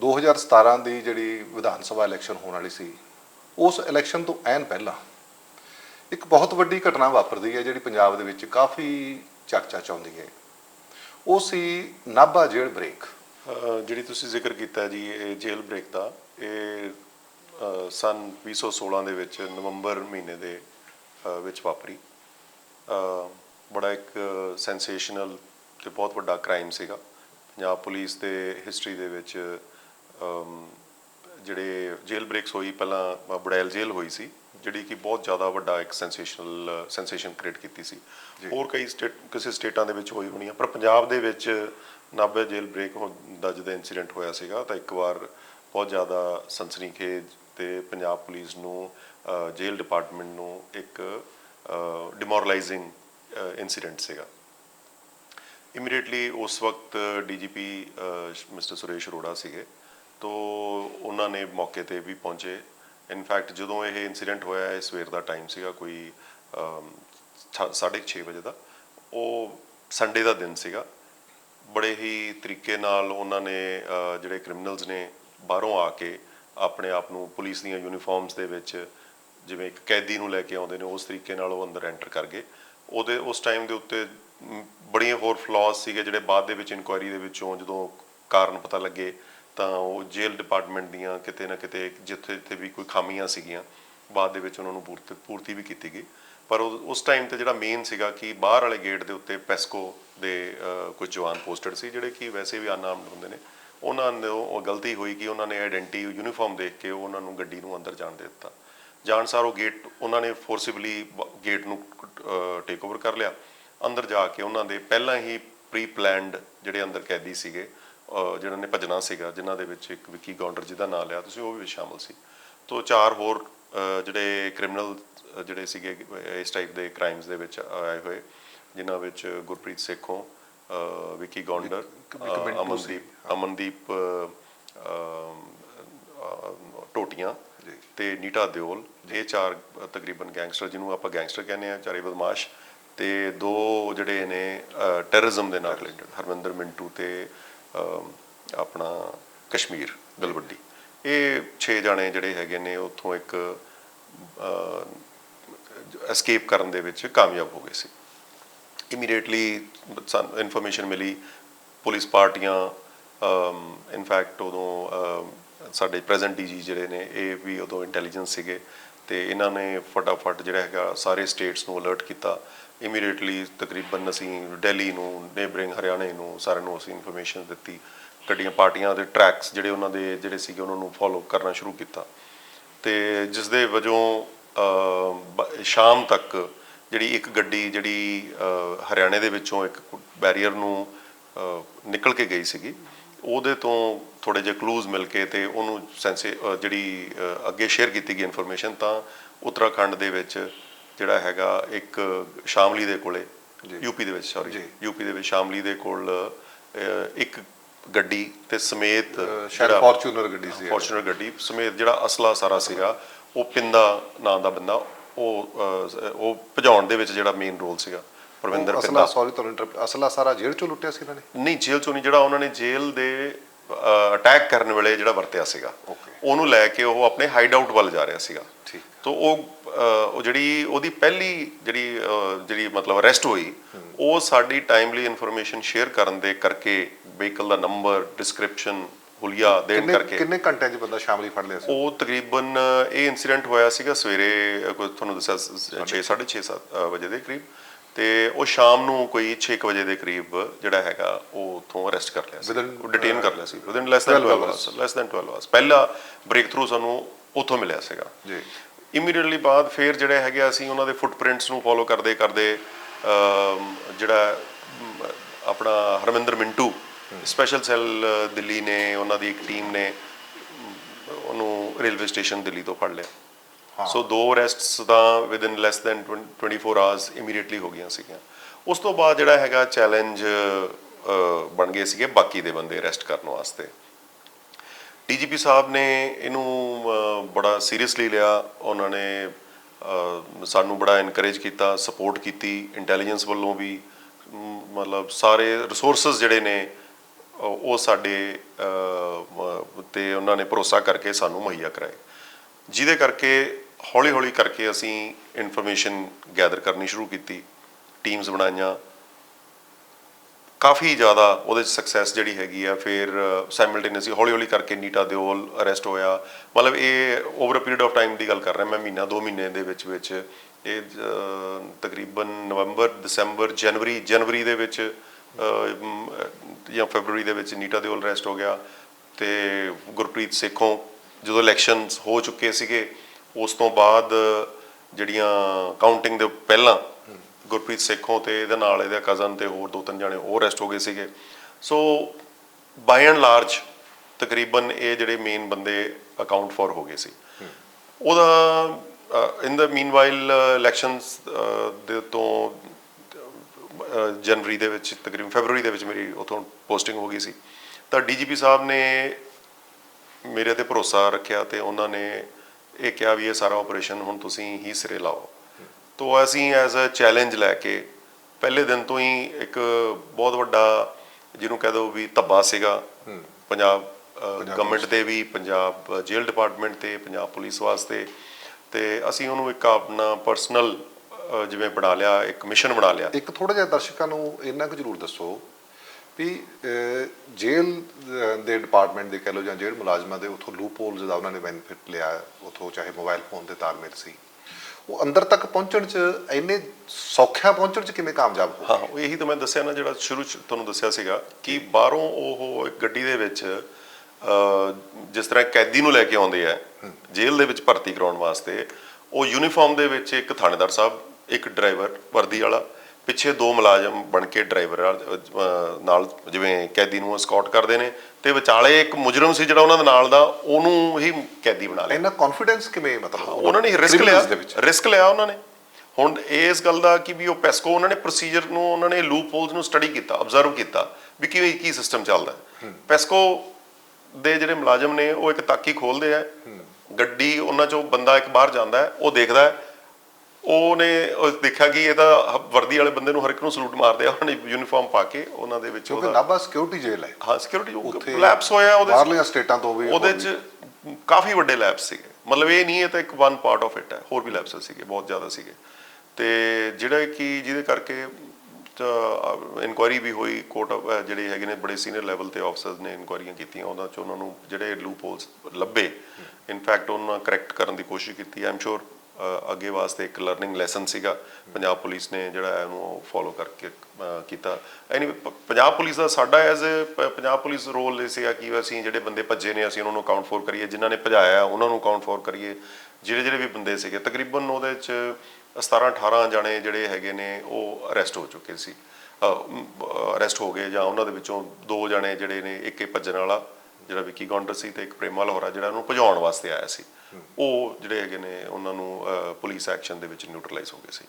2017 ਦੀ ਜਿਹੜੀ ਵਿਧਾਨ ਸਭਾ ਇਲੈਕਸ਼ਨ ਹੋਣ ਵਾਲੀ ਸੀ, ਉਸ ਇਲੈਕਸ਼ਨ ਤੋਂ ਐਨ ਪਹਿਲਾਂ ਇੱਕ ਬਹੁਤ ਵੱਡੀ ਘਟਨਾ ਵਾਪਰਦੀ ਹੈ ਜਿਹੜੀ ਪੰਜਾਬ ਦੇ ਵਿੱਚ ਕਾਫੀ ਚਰਚਾ ਚਾਉਂਦੀ ਹੈ। ਉਹ ਸੀ ਨਾਭਾ ਜੇਲ੍ਹ ਬ੍ਰੇਕ। ਜਿਹੜੀ ਤੁਸੀਂ ਜ਼ਿਕਰ ਕੀਤਾ ਜੀ, ਇਹ ਜੇਲ੍ਹ ਬ੍ਰੇਕ ਦਾ, ਇਹ, ਅਹ, ਸਨ 2016 ਦੇ ਵਿੱਚ ਨਵੰਬਰ ਮਹੀਨੇ ਦੇ ਵਿੱਚ ਵਾਪਰੀ। ਬੜਾ ਇੱਕ ਸੈਂਸੇਸ਼ਨਲ ਤੇ ਬਹੁਤ ਵੱਡਾ ਕ੍ਰਾਈਮ ਸੀਗਾ। ਪੰਜਾਬ ਪੁਲਿਸ ਦੇ ਹਿਸਟਰੀ ਦੇ ਵਿੱਚ ਜਿਹੜੇ ਜੇਲ੍ਹ ਬ੍ਰੇਕਸ ਹੋਈ ਪਹਿਲਾਂ ਬੜੈਲ ਜੇਲ੍ਹ ਹੋਈ ਸੀ ਜਿਹੜੀ ਕਿ ਬਹੁਤ ਜ਼ਿਆਦਾ ਵੱਡਾ ਇੱਕ ਸੈਂਸੇਸ਼ਨਲ ਸੈਂਸੇਸ਼ਨ ਕ੍ਰੀਏਟ ਕੀਤੀ ਸੀ। ਹੋਰ ਕਈ ਸਟੇਟ ਕਿਸੇ ਸਟੇਟਾਂ ਦੇ ਵਿੱਚ ਹੋਈ ਹੋਣੀ ਆ ਪਰ ਪੰਜਾਬ ਦੇ ਵਿੱਚ ਨਾਭੇ ਜੇਲ੍ਹ ਬ੍ਰੇਕ ਦਾ ਜਦੋਂ ਇਨਸੀਡੈਂਟ ਹੋਇਆ ਸੀਗਾ ਤਾਂ ਇੱਕ ਵਾਰ ਬਹੁਤ ਜ਼ਿਆਦਾ ਸਨਸਨੀਖੇਜ ਤੇ ਪੰਜਾਬ ਪੁਲਿਸ ਨੂੰ ਜੇਲ੍ਹ ਡਿਪਾਰਟਮੈਂਟ ਨੂੰ ਇੱਕ ਡਿਮੋਰਲਾਈਜ਼ਿੰਗ ਇਨਸੀਡੈਂਟ ਸੀਗਾ। ਇਮੀਡੀਏਟਲੀ ਉਸ ਵਕਤ ਡੀਜੀਪੀ ਮਿਸਟਰ ਸੁਰੇਸ਼ ਅਰੋੜਾ ਸੀਗੇ। ਤੋ ਉਹਨਾਂ ਨੇ ਮੌਕੇ ਤੇ ਵੀ ਪਹੁੰਚੇ। ਇਨਫੈਕਟ ਜਦੋਂ ਇਹ ਇਨਸੀਡੈਂਟ ਹੋਇਆ ਇਹ ਸਵੇਰ ਦਾ ਟਾਈਮ ਸੀਗਾ ਕੋਈ ਅਮ, ਛ- ਸਾਢੇ 6 ਵਜੇ ਦਾ ਉਹ ਸੰਡੇ ਦਾ ਦਿਨ ਸੀਗਾ। ਬੜੇ ਹੀ ਤਰੀਕੇ ਨਾਲ ਉਹਨਾਂ ਨੇ ਜਿਹੜੇ ਕ੍ਰਿਮੀਨਲਸ ਨੇ ਬਾਹਰੋਂ ਆ ਕੇ ਆਪਣੇ ਆਪ ਨੂੰ ਪੁਲਿਸ ਦੀਆਂ ਯੂਨੀਫਾਰਮਸ ਦੇ ਵਿੱਚ ਜਿਵੇਂ ਇੱਕ ਕੈਦੀ ਨੂੰ ਲੈ ਕੇ ਆਉਂਦੇ ਨੇ ਉਸ ਤਰੀਕੇ ਨਾਲ ਉਹ ਅੰਦਰ ਐਂਟਰ ਕਰ ਗਏ। ਉਹਦੇ ਉਸ ਟਾਈਮ ਦੇ ਉੱਤੇ ਬੜੀਆਂ ਹੋਰ ਫਲॉज ਸੀਗੇ ਜਿਹੜੇ ਬਾਅਦ ਦੇ ਵਿੱਚ ਇਨਕੁਆਇਰੀ ਦੇ ਵਿੱਚੋਂ ਜਦੋਂ ਕਾਰਨ ਪਤਾ ਲੱਗੇ ਤਾਂ ਉਹ ਜੇਲ੍ਹ ਡਿਪਾਰਟਮੈਂਟ ਦੀਆਂ ਕਿਤੇ ਨਾ ਕਿਤੇ ਜਿੱਥੇ ਜਿੱਥੇ ਵੀ ਕੋਈ ਖਾਮੀਆਂ ਸੀਗੀਆਂ, ਬਾਅਦ ਦੇ ਵਿੱਚ ਉਹਨਾਂ ਨੂੰ ਪੂਰਤੀ ਪੂਰਤੀ ਵੀ ਕੀਤੀ ਗਈ। ਪਰ ਉਹ- ਉਸ ਟਾਈਮ ਤੇ ਜਿਹੜਾ ਮੇਨ ਸੀਗਾ ਕਿ ਬਾਹਰ ਵਾਲੇ ਗੇਟ ਦੇ ਉੱਤੇ ਪੈਸਕੋ ਦੇ ਕੁਝ ਜਵਾਨ ਪੋਸਟਡ ਸੀ, ਜਿਹੜੇ ਕਿ ਵੈਸੇ ਵੀ ਅਨਾਮਡ ਹੁੰਦੇ ਨੇ। ਉਹਨਾਂ ਨੇ ਉਹ ਗਲਤੀ ਹੋਈ ਕਿ ਉਹਨਾਂ ਨੇ ਆਇਡੈਂਟੀ ਯੂਨੀਫਾਰਮ ਦੇਖ ਕੇ ਉਹ ਉਹਨਾਂ ਨੂੰ ਗੱਡੀ ਨੂੰ ਅੰਦਰ ਜਾਣ ਦੇ ਦਿੱਤਾ। ਜਾਣ ਸਾਰ ਉਹ ਗੇਟ ਉਹਨਾਂ ਨੇ ਫੋਰਸਿਬਲੀ ਗੇਟ ਨੂੰ ਟੇਕ ਓਵਰ ਕਰ ਲਿਆ। ਅੰਦਰ ਜਾ ਕੇ ਉਹਨਾਂ ਦੇ ਪਹਿਲਾਂ ਹੀ ਪ੍ਰੀ ਪਲਾਨਡ ਜਿਹੜੇ ਅੰਦਰ ਕੈਦੀ ਸੀਗੇ ਜਿਹਨਾਂ ਨੇ ਭੱਜਣਾ ਸੀਗਾ ਜਿਨ੍ਹਾਂ ਦੇ ਵਿੱਚ ਇੱਕ ਵਿੱਕੀ ਗੌਂਡਰ ਜਿਹਦਾ ਨਾਮ ਲਿਆ ਤੁਸੀਂ ਉਹ ਵੀ ਸ਼ਾਮਲ ਸੀ। ਤੋਂ ਚਾਰ ਹੋਰ ਜਿਹੜੇ ਕ੍ਰਿਮੀਨਲ ਜਿਹੜੇ ਸੀਗੇ ਇਸ ਟਾਈਪ ਦੇ ਕ੍ਰਾਈਮਸ ਦੇ ਵਿੱਚ ਆਏ ਹੋਏ ਜਿਨ੍ਹਾਂ ਵਿੱਚ ਗੁਰਪ੍ਰੀਤ ਸੇਖੋਂ ਵਿੱਕੀ ਗੌਂਡਰ ਅਮਨਦੀਪ ਅਮਨਦੀਪ ਟੋਟੀਆਂ ਤੇ ਨੀਟਾ ਦਿਓਲ। ਇਹ ਚਾਰ ਤਕਰੀਬਨ ਗੈਂਗਸਟਰ ਜਿਹਨੂੰ ਆਪਾਂ ਗੈਂਗਸਟਰ ਕਹਿੰਦੇ ਆ ਚਾਰੇ ਬਦਮਾਸ਼। ਤੇ ਦੋ ਜਿਹੜੇ ਨੇ ਟੈਰਰਿਜ਼ਮ ਦੇ ਨਾਲ ਰਿਲੇਟਡ ਹਰਮਿੰਦਰ ਮਿੰਟੂ ਤੇ ਆਪਣਾ ਕਸ਼ਮੀਰ ਦਲਵੱਡੀ। ਇਹ 6 ਜਾਣੇ ਜਿਹੜੇ ਹੈਗੇ ਨੇ ਉੱਥੋਂ ਇੱਕ ਐਸਕੇਪ ਕਰਨ ਦੇ ਵਿੱਚ ਕਾਮਯਾਬ ਹੋ ਗਏ ਸੀ। ਇਮੀਡੀਏਟਲੀ ਸਾਨੂੰ ਇਨਫੋਰਮੇਸ਼ਨ ਮਿਲੀ ਪੁਲਿਸ ਪਾਰਟੀਆਂ ਇਨਫੈਕਟ ਉਦੋਂ ਅਮ, ਸਾਡੇ ਪ੍ਰੈਜ਼ੈਂਟ ਡੀਜੀ ਜਿਹੜੇ ਨੇ ਇਹ ਵੀ ਉਦੋਂ ਇੰਟੈਲੀਜੈਂਸ ਸੀਗੇ। ਤੇ ਇਹਨਾਂ ਨੇ ਫਟਾਫਟ ਜਿਹੜਾ ਹੈਗਾ ਸਾਰੇ ਸਟੇਟਸ ਨੂੰ ਅਲਰਟ ਕੀਤਾ। ਇਮੀਡੀਏਟਲੀ ਤਕਰੀਬਨ ਅਸੀਂ ਦਿੱਲੀ ਨੂੰ ਨੇਬਰਿੰਗ ਹਰਿਆਣੇ ਨੂੰ ਸਾਰਿਆਂ ਨੂੰ ਅਸੀਂ ਇਨਫੋਰਮੇਸ਼ਨ ਦਿੱਤੀ। ਗੱਡੀਆਂ, ਪਾਰਟੀਆਂ ਦੇ ਟਰੈਕਸ ਜਿਹੜੇ ਉਹਨਾਂ ਦੇ, ਜਿਹੜੇ ਸੀਗੇ ਉਹਨਾਂ ਨੂੰ ਫੋਲੋ ਕਰਨਾ ਸ਼ੁਰੂ ਕੀਤਾ। ਤੇ ਜਿਸ ਦੇ ਵਜੋਂ ਬ- ਸ਼ਾਮ ਤੱਕ ਜਿਹੜੀ ਇੱਕ ਗੱਡੀ ਜਿਹੜੀ ਹਰਿਆਣੇ ਦੇ ਵਿੱਚੋਂ ਇੱਕ ਬੈਰੀਅਰ ਨੂੰ ਨਿਕਲ ਕੇ ਗਈ ਸੀਗੀ, ਉਹਦੇ ਤੋਂ ਥੋੜੇ ਜਿਹੇ ਕਲੂਜ਼ ਮਿਲ ਕੇ ਤੇ ਉਹਨੂੰ ਸੈਂਸੇ ਜਿਹੜੀ ਅੱਗੇ ਸ਼ੇਅਰ ਕੀਤੀ ਗਈ ਇਨਫੋਰਮੇਸ਼ਨ ਤਾਂ ਉੱਤਰਾਖੰਡ ਦੇ ਵਿੱਚ ਜਿਹੜਾ ਹੈਗਾ ਇੱਕ ਸ਼ਾਮਲੀ ਦੇ ਕੋਲੇ ਯੂਪੀ ਦੇ ਵਿੱਚ ਸੌਰੀ। ਯੂਪੀ ਦੇ ਵਿੱਚ ਸ਼ਾਮਲੀ ਦੇ ਕੋਲ ਇੱਕ ਗੱਡੀ ਤੇ ਸਮੇਤ ਜਿਹੜਾ- ਫੋਰਚੂਨਰ ਗੱਡੀ ਸੀ। ਫੋਰਚੂਨਰ ਗੱਡੀ ਸਮੇਤ ਜਿਹੜਾ ਅਸਲਾ ਸਾਰਾ ਸੀਗਾ ਉਹ ਪਿੰਦਾ ਨਾਂ ਦਾ ਬੰਦਾ ਉਹ ਉਹ ਭਜਾਉਣ ਦੇ ਵਿੱਚ ਜਿਹੜਾ ਮੇਨ ਰੋਲ ਸੀਗਾ ਪਰਵਿੰਦਰ ਅਸਲਾ ਪਿੰਦਾ ਸੌਰੀ ਤੁਹਾਨੂੰ interrupt- ਅਸਲਾ ਸਾਰਾ ਜੇਲ੍ਹ ਚੋਂ ਲੁੱਟਿਆ ਸੀ ਇਹਨਾਂ ਨੇ ਨਹੀਂ ਜੇਲ੍ਹ ਚੋਂ ਨਹੀਂ ਜਿਹੜਾ ਉਹਨਾਂ ਨੇ ਜੇਲ੍ਹ ਦੇ ਅਟੈਕ ਕਰਨ ਵੇਲੇ ਜਿਹੜਾ ਵਰਤਿਆ ਸੀਗਾ. ਉਹਨੂੰ ਲੈ ਕੇ ਉਹ ਆਪਣੇ ਹਾਈਡ ਆਊਟ ਵੱਲ ਜਾ ਰਿਹਾ ਸੀਗਾ। ਠੀਕ। ਤੋਂ ਉਹ ਉਹ ਜਿਹੜੀ ਉਹਦੀ ਪਹਿਲੀ ਜਿਹੜੀ ਜਿਹੜੀ ਮਤਲਬ ਅਰੈਸਟ ਹੋਈ ਉਹ ਸਾਡੀ ਟਾਈਮਲੀ ਇਨਫੋਰਮੇਸ਼ਨ ਸ਼ੇਅਰ ਕਰਨ ਦੇ ਕਰਕੇ ਵਹੀਕਲ ਦਾ ਨੰਬਰ ਡਿਸਕ੍ਰਿਪਸ਼ਨ ਹੁਲੀਆ ਦੇਣ ਕਰਕੇ ਕਿੰਨੇ ਘੰਟਿਆਂ 'ਚ ਬੰਦਾ ਸ਼ਾਮਲੀ ਫੜ ਲਿਆ ਸੀ? ਉਹ ਤਕਰੀਬਨ ਇਹ ਇਨਸੀਡੈਂਟ ਹੋਇਆ ਸੀਗਾ ਸਵੇਰੇ ਕੋਈ ਤੁਹਾਨੂੰ ਦੱਸਿਆ 6 6:30 7 ਵਜੇ ਦੇ ਕਰੀਬ। ਤੇ ਉਹ ਸ਼ਾਮ ਨੂੰ ਕੋਈ 6 ਵਜੇ ਦੇ ਕਰੀਬ ਜਿਹੜਾ ਹੈਗਾ ਉਹ ਉਥੋਂ ਅਰੈਸਟ ਕਰ ਲਿਆ ਸੀ। ਉਹ ਡਿਟੇਨ ਕਰ ਲਿਆ ਸੀ। Within less than 12 hours less than 12 hours ਪਹਿਲਾ ਬ੍ਰੇਕ ਥਰੂ ਸਾਨੂੰ ਉਥੋਂ ਮਿਲਿਆ ਸੀਗਾ। ਜੀ। ਇਮੀਡੀਏਟਲੀ ਬਾਅਦ ਫਿਰ ਜਿਹੜੇ ਹੈਗੇ ਅਸੀਂ ਉਹਨਾਂ ਦੇ ਫੁੱਟਪ੍ਰਿੰਟਸ ਨੂੰ ਫੋਲੋ ਕਰਦੇ ਕਰਦੇ ਜਿਹੜਾ ਆਪਣਾ ਹਰਮਿੰਦਰ ਮਿੰਟੂ ਸਪੈਸ਼ਲ ਸੈੱਲ ਦਿੱਲੀ ਨੇ ਉਹਨਾਂ ਦੀ ਇੱਕ ਟੀਮ ਨੇ ਉਹਨੂੰ ਰੇਲਵੇ ਸਟੇਸ਼ਨ ਦਿੱਲੀ ਤੋਂ ਫੜ ਲਿਆ। ਸੋ ਦੋ ਅਰੈਸਟਸ ਤਾਂ within less than 24 hours immediately ਹੋ ਗਈਆਂ ਸੀਗੀਆਂ। ਉਸ ਤੋਂ ਬਾਅਦ ਜਿਹੜਾ ਹੈਗਾ ਚੈਲੰਜ ਬਣ ਗਏ ਸੀਗੇ ਬਾਕੀ ਦੇ ਬੰਦੇ ਅਰੈਸਟ ਕਰਨ ਵਾਸਤੇ। ਡੀਜੀਪੀ ਸਾਹਿਬ ਨੇ ਇਹਨੂੰ ਬੜਾ ਸੀਰੀਅਸਲੀ ਲਿਆ। ਉਹਨਾਂ ਨੇ ਸਾਨੂੰ ਬੜਾ ਇਨਕਰੇਜ ਕੀਤਾ ਸਪੋਰਟ ਕੀਤੀ ਇੰਟੈਲੀਜੈਂਸ ਵੱਲੋਂ ਵੀ। ਮਤਲਬ ਸਾਰੇ ਰਿਸੋਰਸਸ ਜਿਹੜੇ ਨੇ ਉਹ ਸਾਡੇ ਤੇ ਤੇ ਉਹਨਾਂ ਨੇ ਭਰੋਸਾ ਕਰਕੇ ਸਾਨੂੰ ਮੁਹੱਈਆ ਕਰਾਏ। ਜਿਹਦੇ ਕਰਕੇ ਹੌਲੀ-ਹੌਲੀ ਕਰਕੇ ਅਸੀਂ ਇਨਫੋਰਮੇਸ਼ਨ ਗੈਦਰ ਕਰਨੀ ਸ਼ੁਰੂ ਕੀਤੀ ਟੀਮਸ ਬਣਾਈਆਂ। ਕਾਫੀ ਜ਼ਿਆਦਾ ਉਹਦੇ ਚ ਸਕਸੈਸ ਜਿਹੜੀ ਹੈਗੀ ਆ, ਫਿਰ ਸਾਈਮਲਟੇਨੀਅਸਲੀ ਹੌਲੀ-ਹੌਲੀ ਕਰਕੇ ਨੀਟਾ ਦਿਓਲ ਅਰੈਸਟ ਹੋਇਆ। ਮਤਲਬ ਇਹ over a period of time ਦੀ ਗੱਲ ਕਰ ਰਿਹਾ ਮੈਂ, ਮਹੀਨਾ, ਦੋ ਮਹੀਨੇ ਦੇ ਵਿੱਚ ਵਿੱਚ। ਇਹ ਤਕਰੀਬਨ ਨਵੰਬਰ, ਦਸੰਬਰ, ਜਨਵਰੀ ਜਨਵਰੀ ਦੇ ਵਿੱਚ ਜਾਂ ਫੈਬਰੂਰੀ ਦੇ ਵਿੱਚ ਨੀਟਾ ਦਿਓਲ ਅਰੈਸਟ ਹੋ ਗਿਆ। ਤੇ ਗੁਰਪ੍ਰੀਤ ਸੇਖੋਂ ਜਦੋਂ ਇਲੈਕਸ਼ਨਸ ਹੋ ਚੁੱਕੇ ਸੀਗੇ ਉਸ ਤੋਂ ਬਾਅਦ ਜਿਹੜੀਆਂ ਕਾਊਂਟਿੰਗ ਦੇ ਪਹਿਲਾਂ ਗੁਰਪ੍ਰੀਤ ਸੇਖੋਂ ਤੇ ਇਹਦੇ ਨਾਲ ਇਹਦੇ ਕਜ਼ਨ ਤੇ ਹੋਰ ਦੋ ਤਿੰਨ ਜਣੇ ਉਹ ਅਰੈਸਟ ਹੋ ਗਏ ਸੀਗੇ। ਸੋ ਬਾਈ ਐਂਡ ਲਾਰਜ ਤਕਰੀਬਨ ਇਹ ਜਿਹੜੇ ਮੇਨ ਬੰਦੇ ਅਕਾਊਂਟ ਫॉर ਹੋ ਗਏ ਸੀ। ਉਹਦਾ ਇਨ ਦਾ ਮੀਨਵਾਈਲ ਇਲੈਕਸ਼ਨਸ ਦੇ ਤੋਂ ਜਨਵਰੀ ਦੇ ਵਿੱਚ, ਤਕਰੀਬਨ ਫੈਬਰੂਰੀ ਦੇ ਵਿੱਚ ਮੇਰੀ ਉਥੋਂ ਪੋਸਟਿੰਗ ਹੋ ਗਈ ਸੀ। ਤਾਂ ਡੀਜੀਪੀ ਸਾਹਿਬ ਨੇ ਮੇਰੇ ਤੇ ਭਰੋਸਾ ਰੱਖਿਆ ਤੇ ਉਹਨਾਂ ਨੇ ਇਹ ਕਿਹਾ ਵੀ ਇਹ ਸਾਰਾ ਆਪਰੇਸ਼ਨ ਹੁਣ ਤੁਸੀਂ ਹੀ ਸਿਰੇ ਲਾਓ। ਤੋ ਅਸੀਂ ਐਜ਼ ਅ ਚੈਲੰਜ ਲੈ ਕੇ ਪਹਿਲੇ ਦਿਨ ਤੋਂ ਹੀ ਇੱਕ ਬਹੁਤ ਵੱਡਾ ਜਿਹਨੂੰ ਕਹਿ ਦੋ ਵੀ ਧੱਬਾ ਸੀਗਾ। ਪੰਜਾਬ ਗਵਰਨਮੈਂਟ ਤੇ ਵੀ ਪੰਜਾਬ ਜੇਲ੍ਹ ਡਿਪਾਰਟਮੈਂਟ ਤੇ ਪੰਜਾਬ ਪੁਲਿਸ ਵਾਸਤੇ। ਤੇ ਅਸੀਂ ਉਹਨੂੰ ਇੱਕ ਆਪਣਾ ਪਰਸਨਲ ਜਿਵੇਂ ਬਣਾ ਲਿਆ ਇੱਕ ਮਿਸ਼ਨ ਬਣਾ ਲਿਆ। ਇੱਕ ਥੋੜਾ ਜਿਹਾ ਦਰਸ਼ਕਾਂ ਨੂੰ ਇੰਨਾ ਕੁ ਜ਼ਰੂਰ ਦੱਸੋ ਵੀ ਜੇਲ੍ਹ ਦੇ ਡਿਪਾਰਟਮੈਂਟ ਦੇ ਕਹਿ ਲਓ ਜਾਂ ਜੇਲ੍ਹ ਮੁਲਾਜ਼ਮਾਂ ਦੇ ਉਥੋਂ ਲੂਪ ਹੋਲਸ ਦਾ ਉਹਨਾਂ ਨੇ ਬੈਨੀਫਿਟ ਲਿਆ ਉਥੋਂ ਚਾਹੇ ਮੋਬਾਈਲ ਫੋਨ ਤੇ ਤਾਲਮੇਲ ਸੀ। ਉਹ ਅੰਦਰ ਤੱਕ ਪਹੁੰਚਣ ਚ ਇੰਨੇ ਸੌਖਿਆ ਪਹੁੰਚਣ ਚ ਕਿਵੇਂ ਕਾਮਯਾਬ ਹੋ ਹਾਂ ਉਹ ਇਹੀ ਤਾਂ ਮੈਂ ਦੱਸਿਆ ਨਾ ਜਿਹੜਾ ਸ਼ੁਰੂ ਚ ਤੁਹਾਨੂੰ ਦੱਸਿਆ ਸੀਗਾ ਕਿ ਬਾਹਰੋਂ ਉਹ ਇੱਕ ਗੱਡੀ ਦੇ ਵਿੱਚ ਜਿਸ ਤਰ੍ਹਾਂ ਕੈਦੀ ਨੂੰ ਲੈ ਕੇ ਆਉਂਦੇ ਆ ਜੇਲ੍ਹ ਦੇ ਵਿੱਚ ਭਰਤੀ ਕਰਾਉਣ ਵਾਸਤੇ ਉਹ ਯੂਨੀਫਾਰਮ ਦੇ ਵਿੱਚ ਇੱਕ ਥਾਣੇਦਾਰ ਸਾਹਿਬ ਇੱਕ ਡਰਾਈਵਰ ਵਰਦੀ ਵਾਲਾ ਪਿੱਛੇ ਦੋ ਮੁਲਾਜ਼ਮ ਬਣ ਕੇ ਡਰਾਈਵਰ ਨਾਲ ਜਿਵੇਂ ਕੈਦੀ ਨੂੰ ਸਕਾਟ ਕਰਦੇ ਨੇ ਤੇ ਵਿਚਾਲੇ ਇੱਕ ਮੁਜਰਮ ਸੀ ਜਿਹੜਾ ਉਹਨਾਂ ਦੇ ਨਾਲ ਦਾ ਉਹਨੂੰ ਹੀ ਕੈਦੀ ਬਣਾ ਲਿਆ। ਇੰਨਾ ਕੌਨਫੀਡੈਂਸ ਕਿਵੇਂ ਮਤਲਬ? ਉਹਨਾਂ ਨੇ ਰਿਸਕ ਲਿਆ ਰਿਸਕ ਲਿਆ ਉਹਨਾਂ ਨੇ। ਹੁਣ ਇਸ ਗੱਲ ਦਾ ਕਿ ਵੀ ਉਹ ਪੈਸਕੋ ਉਹਨਾਂ ਨੇ ਪ੍ਰੋਸੀਜਰ ਨੂੰ ਉਹਨਾਂ ਨੇ ਲੂਪ ਹੋਲਸ ਨੂੰ ਸਟੱਡੀ ਕੀਤਾ ਆਬਜ਼ਰਵ ਕੀਤਾ ਵੀ ਕਿਵੇਂ ਕੀ ਸਿਸਟਮ ਚੱਲਦਾ ਪੈਸਕੋ ਦੇ ਜਿਹੜੇ ਮੁਲਾਜ਼ਮ ਨੇ ਉਹ ਇੱਕ ਤਾਕੀ ਖੋਲਦੇ ਆ। ਗੱਡੀ ਉਹਨਾਂ ਚੋਂ ਬੰਦਾ ਇੱਕ ਬਾਹਰ ਜਾਂਦਾ ਹੈ ਉਹ ਦੇਖਦਾ ਹੈ ਉਹਨੇ ਉਹ ਦੇਖਿਆ ਕਿ ਇਹ ਤਾਂ ਵਰਦੀ ਵਾਲੇ ਬੰਦੇ ਨੂੰ ਹਰ ਇੱਕ ਨੂੰ ਸਲੂਟ ਮਾਰਦੇ ਆ ਉਹਨੇ ਯੂਨੀਫਾਰਮ ਪਾ ਕੇ ਉਹਨਾਂ ਦੇ ਵਿੱਚ ਉਹਦਾ ਨਾਭਾ ਸਿਕਿਉਰਿਟੀ ਜੇਲ੍ਹ ਹੈ। ਹਾਂ ਸਿਕਿਉਰਿਟੀ ਉੱਥੇ ਲੈਪਸ ਹੋਇਆ ਉਹਦੇ। ਬਾਹਰਲੀਆਂ ਸਟੇਟਾਂ ਤੋਂ ਵੀ ਉਹਦੇ ਚ ਕਾਫੀ ਵੱਡੇ ਲੈਬਸ ਸੀਗੇ। ਮਤਲਬ ਇਹ ਨਹੀਂ ਹੈ ਤਾਂ ਇੱਕ ਵਨ ਪਾਰਟ ਆਫ ਇਟ ਹੈ ਹੋਰ ਵੀ ਲੈਬਸ ਸੀਗੇ ਬਹੁਤ ਜ਼ਿਆਦਾ ਸੀਗੇ। ਤੇ ਜਿਹੜਾ ਕਿ ਜਿਹਦੇ ਕਰਕੇ ਇਨਕੁਆਇਰੀ ਵੀ ਹੋਈ ਕੋਰਟ ਜਿਹੜੇ ਹੈਗੇ ਨੇ ਬੜੇ ਸੀਨੀਅਰ ਲੈਵਲ ਤੇ ਆਫਸਰਸ ਨੇ ਇਨਕੁਆਇਰੀਆਂ ਕੀਤੀਆਂ ਉਹਨਾਂ ਚ ਉਹਨਾਂ ਨੂੰ ਜਿਹੜੇ ਲੂਪ ਹੋਲਸ ਲੱਭੇ ਇਨਫੈਕਟ ਉਹਨਾਂ ਕਰੈਕਟ ਕਰਨ ਦੀ ਕੋਸ਼ਿਸ਼ ਕੀਤੀ ਆਮ ਸ਼ੋਰ ਅੱਗੇ ਵਾਸਤੇ ਇੱਕ ਲਰਨਿੰਗ ਲੈਸਨ ਸੀਗਾ। ਪੰਜਾਬ ਪੁਲਿਸ ਨੇ ਜਿਹੜਾ ਹੈ ਉਹਨੂੰ ਫੋਲੋ ਕਰਕੇ ਕੀਤਾ। ਐਨੀ ਪੰਜਾਬ ਪੁਲਿਸ ਦਾ ਸਾਡਾ ਐਜ਼ ਪੰਜਾਬ ਪੁਲਿਸ ਰੋਲ ਇਹ ਸੀਗਾ ਕਿ ਅਸੀਂ ਜਿਹੜੇ ਬੰਦੇ ਭੱਜੇ ਨੇ, ਅਸੀਂ ਉਹਨਾਂ ਨੂੰ ਅਕਾਊਂਟ ਫੋਰ ਕਰੀਏ। ਜਿਨ੍ਹਾਂ ਨੇ ਭਜਾਇਆ, ਉਹਨਾਂ ਨੂੰ ਅਕਾਊਂਟ ਫੋਰ ਕਰੀਏ। ਜਿਹੜੇ ਜਿਹੜੇ ਵੀ ਬੰਦੇ ਸੀਗੇ, ਤਕਰੀਬਨ ਉਹਦੇ ਚ 17 18 ਜਣੇ ਜਿਹੜੇ ਹੈਗੇ ਨੇ, ਉਹ ਅਰੈਸਟ ਹੋ ਚੁੱਕੇ ਸੀ। ਅਰੈਸਟ ਹੋ ਗਏ ਜਾਂ ਉਹਨਾਂ ਦੇ ਵਿੱਚੋਂ ਦੋ ਜਣੇ ਜਿਹੜੇ ਨੇ, ਇੱਕ ਇਹ ਭੱਜਣ ਵਾਲਾ, ਜਿਹੜਾ ਵਿੱਕੀ ਗੌਂਡਰ ਸੀ ਤੇ ਇੱਕ ਪ੍ਰੇਮਾ ਲਾਹੌਰਾ, ਜਿਹੜਾ ਉਹਨੂੰ ਭਜਾਉਣ ਵਾਸਤੇ ਆਇਆ ਸੀ। ਉਹ ਜਿਹੜੇ ਹੈਗੇ ਨੇ ਉਹਨਾਂ ਨੂੰ ਪੁਲਿਸ ਐਕਸ਼ਨ ਦੇ ਵਿੱਚ ਨਿਊਟਰਲਾਈਜ਼ ਹੋ ਗਏ ਸੀ।